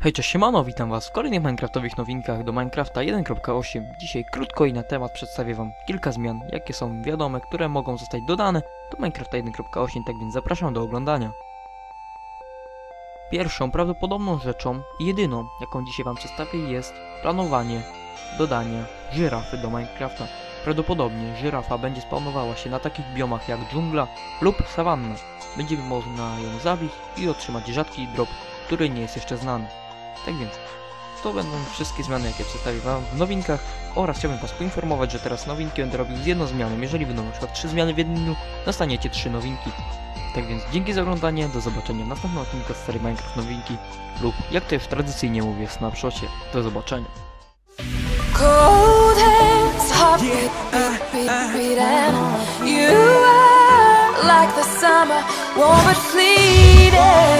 Hej, cześć, siemano, witam was w kolejnych Minecraftowych nowinkach do Minecrafta 1.8. Dzisiaj krótko i na temat przedstawię wam kilka zmian, jakie są wiadome, które mogą zostać dodane do Minecrafta 1.8, tak więc zapraszam do oglądania. Pierwszą prawdopodobną rzeczą i jedyną, jaką dzisiaj wam przedstawię jest planowanie dodania żyrafy do Minecrafta. Prawdopodobnie żyrafa będzie spawnowała się na takich biomach jak dżungla lub sawanna. Będzie można ją zabić i otrzymać rzadki drop, który nie jest jeszcze znany. Tak więc, to będą wszystkie zmiany, jakie przedstawię Wam w nowinkach oraz chciałbym Was poinformować, że teraz nowinki będę robił z jedną zmianą. Jeżeli będą na przykład trzy zmiany w jednym dniu, dostaniecie trzy nowinki. Tak więc dzięki za oglądanie, do zobaczenia w następnym odcinku z serii Minecraft Nowinki lub jak to już tradycyjnie mówię w snapshocie. Do zobaczenia. Cold hands, heart beat, beat, beat, beating. You are like the summer, warm but fleeting.